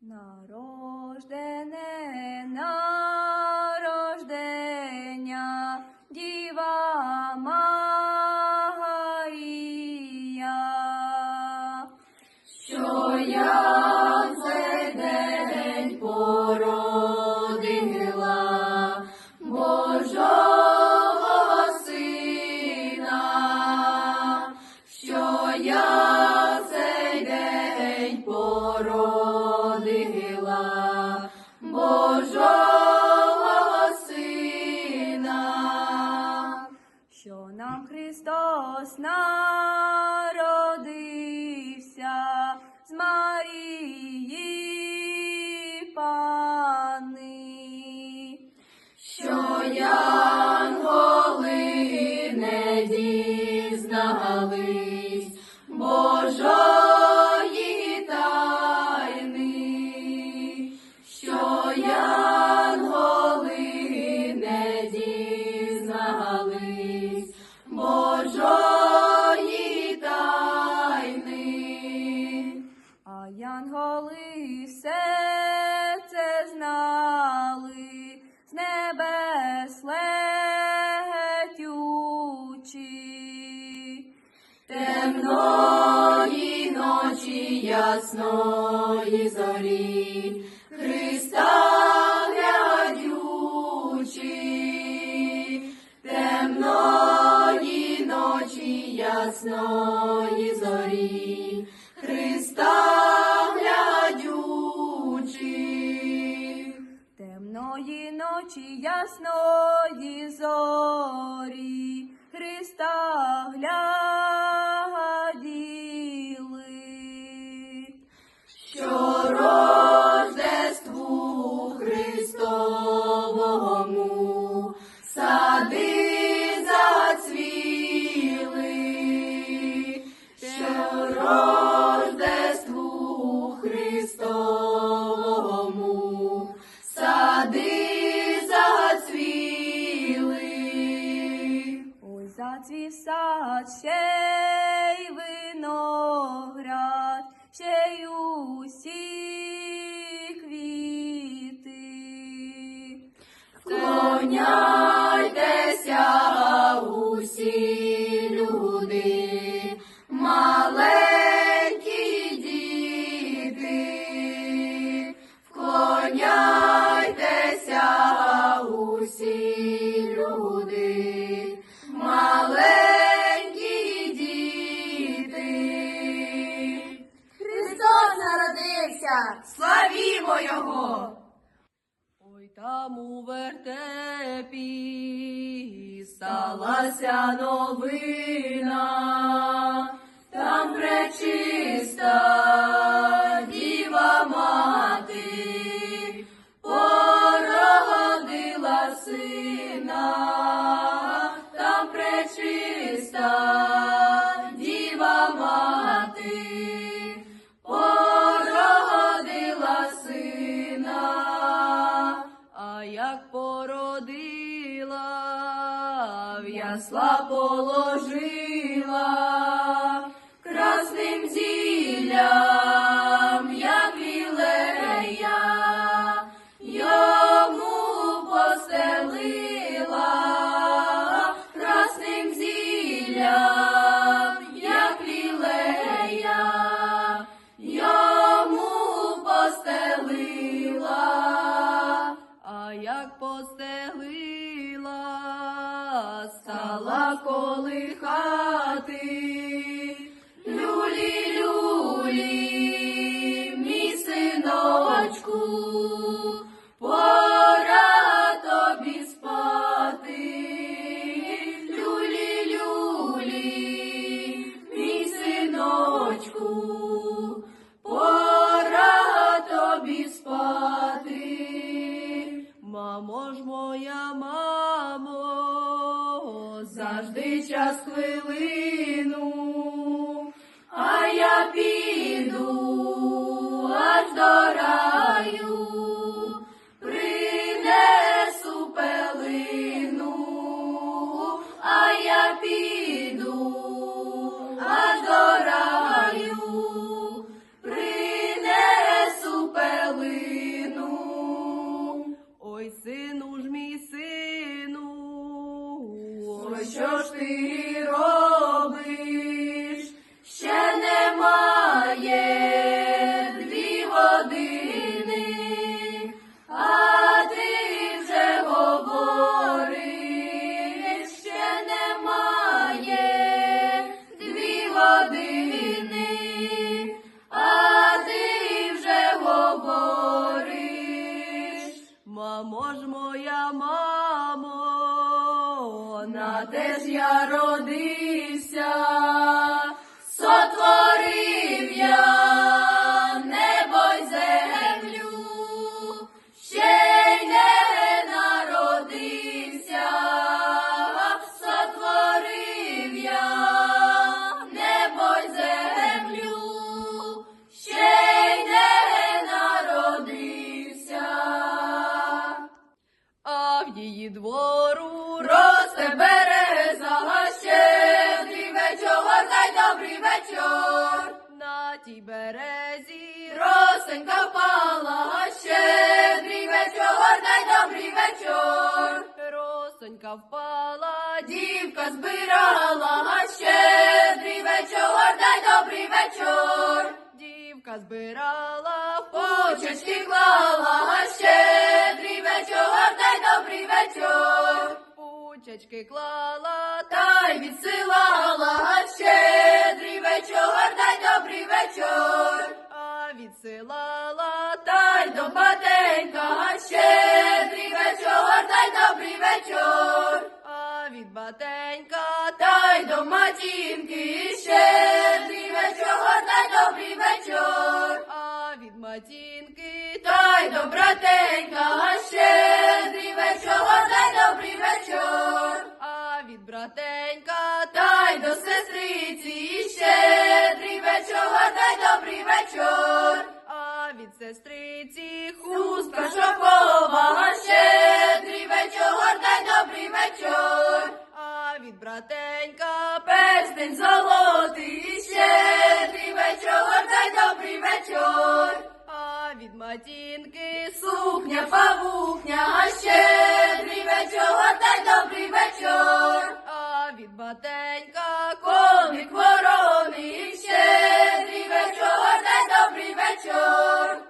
na roždene Янголи все це знали, з небес летючі. Темної ночі ясної зорі. snow. Бога, славімо Його! Ой там у вертепі сталася новина, там пречиста діва мати, породила сина, там пречиста. положила. колихати. завжди час хвилину, а я піду аж до раю. що ж ти мамо, на те ж я родився, А в її двору росте береза, щедрий вечор, дай добрий вечор. На тій березі росенька впала, щедрий вечор, дай добрий вечор. Росонька впала, дівка збирала, щедрий вечор, дай добрий вечор. Дівка збирала, почечки клала, щедрий Пучечки клала, та й відсилала, щедрий вечор, дай добрий вечор. А відсилала, та й до батенька, щедрий вечор, дай добрий вечор. А від батенька, та й до матінки, щедрий вечор, дай добрий вечор. А від матінки, та й до братенька, сукня, павукня, а щедрий вечора та добрий вечор. А від батенька коник вороний, щедрий вечора та добрий вечор.